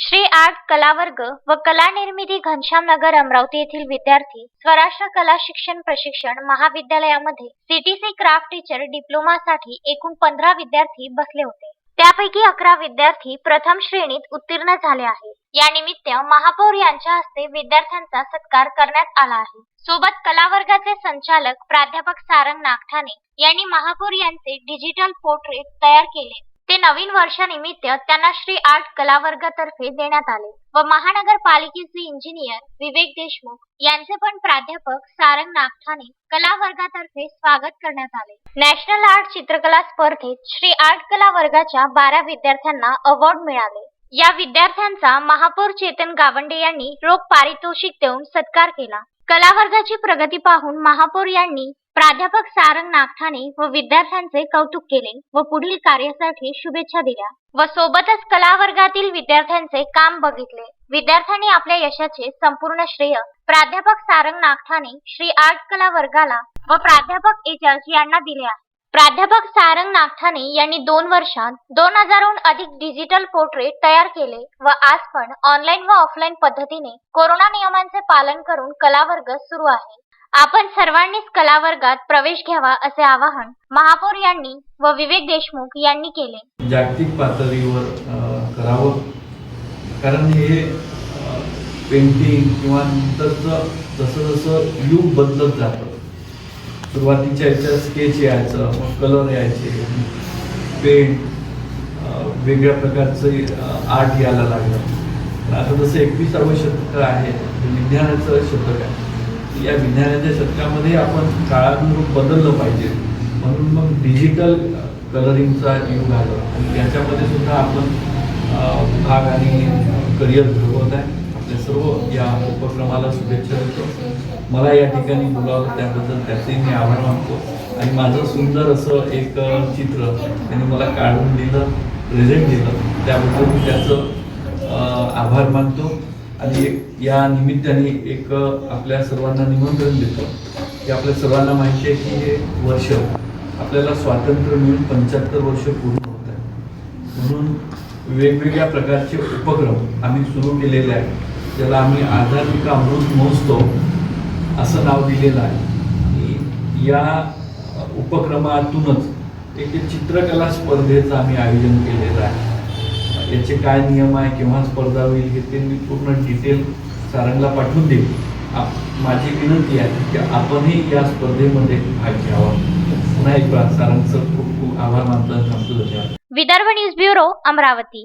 Shri art कलावर्ग व कला निर्मिती घनश्यामनगर अमरावती येथील विद्यार्थी स्वराष्ट्र कला शिक्षण प्रशिक्षण महाविद्यालयामध्ये सीटीसी क्राफ्ट टीचर डिप्लोमासाठी एकूण पंधरा विद्यार्थी बसले होते. त्यापैकी अकरा विद्यार्थी प्रथम श्रेणीत उत्तीर्ण झाले आहेत. या निमित्त महापौर यांच्या हस्ते विद्यार्थ्यांचा सत्कार करण्यात आला आहे. सोबत कलावर्गाचे संचालक प्राध्यापक सारंग नागठाणे यांनी महापौर यांचे डिजिटल पोर्ट्रेट तयार केले. ते नवीन वर्षानिमित्त त्यांना श्री आर्ट कला वर्गातर्फे देण्यात आले व महानगरपालिकेचे इंजिनियर विवेक देशमुख यांचे पण प्राध्यापक सारंग नागठाणे कला वर्गातर्फे स्वागत करण्यात आले. नॅशनल आर्ट चित्रकला स्पर्धेत श्री आर्ट कला वर्गाच्या बारा विद्यार्थ्यांना अवॉर्ड मिळाले. या विद्यार्थ्यांचा महापौर चेतन गावंडे यांनी रोख पारितोषिक देऊन सत्कार केला. कलावर्गाची प्रगती पाहून महापौर यांनी प्राध्यापक सारंग नागठाणे व विद्यार्थ्यांचे कौतुक केले व पुढील कार्यासाठी शुभेच्छा दिल्या व सोबतच कलावर्गातील विद्यार्थ्यांचे काम बघितले. विद्यार्थ्यांनी आपल्या यशाचे संपूर्ण श्रेय प्राध्यापक सारंग नागठाणे श्री आर्ट कला वर्गाला व प्राध्यापक एजाज यांना दिले आहे. प्राध्यापक सारंग नागठाणे यांनी दोन वर्षात दोन हजारहून अधिक डिजिटल पोर्ट्रेट तयार केले व आज पण ऑनलाईन व ऑफलाईन पद्धतीने कोरोना नियमांचे पालन करून कलावर्ग सुरू आहे. आपण सर्वांनीच कलावर्गात प्रवेश घ्यावा असे आवाहन महापौर यांनी व विवेक देशमुख यांनी केले. जागतिक पातळीवर करावं. कारण हे पेंटिंग किंवा जसं जसं युग बदलत जातं सुरुवातीच्या याच्यात स्केच यायचं मग कलर यायचे पेंट वेगळ्या प्रकारचं आर्ट यायला लागलं. आता जसं एकविसावं शतक आहे विज्ञानाचं शतक आहे. या विज्ञानाच्या शतकामध्ये आपण काळानुरूप बदललं पाहिजे. म्हणून मग डिजिटल कलरिंगचा युग आलं. आणि याच्यामध्ये सुद्धा आपण भाग आणि करिअर घडवत आहे. आपले सर्व या उपक्रमाला शुभेच्छा देतो. मला या ठिकाणी बोलावं त्याबद्दल त्याचे मी आभार मानतो. आणि माझं सुंदर असं एक चित्र त्यांनी मला काढून दिलं प्रेझेंट दिलं त्याबद्दल मी त्याचं आभार मानतो. आणि एक या निमित्ताने एक आपल्या सर्वांना निमंत्रण देतो. की आपल्या सर्वांना माहिती आहे की हे वर्ष आपल्याला स्वातंत्र्य मिळून पंच्याहत्तर वर्ष पूर्ण होत आहे म्हणून वेगवेगळ्या प्रकारचे उपक्रम आम्ही सुरू केलेले आहेत. ज्याला आम्ही आध्यात्मिक अमृत महोत्सव असं नाव दिलेलं आहे. आणि या उपक्रमातूनच एक चित्रकला स्पर्धेचं आम्ही आयोजन केलेलं आहे. याचे काय नियम आहे केव्हा स्पर्धा होईल हे ते मी पूर्ण डिटेल सारंगला पाठवून देईल. माझी विनंती आहे की आपणही या स्पर्धेमध्ये भाग घ्यावा. पुन्हा एक सारंगचं खूप खूप आभार मानतो धन्यवाद विदर्भ न्यूज ब्युरो अमरावती.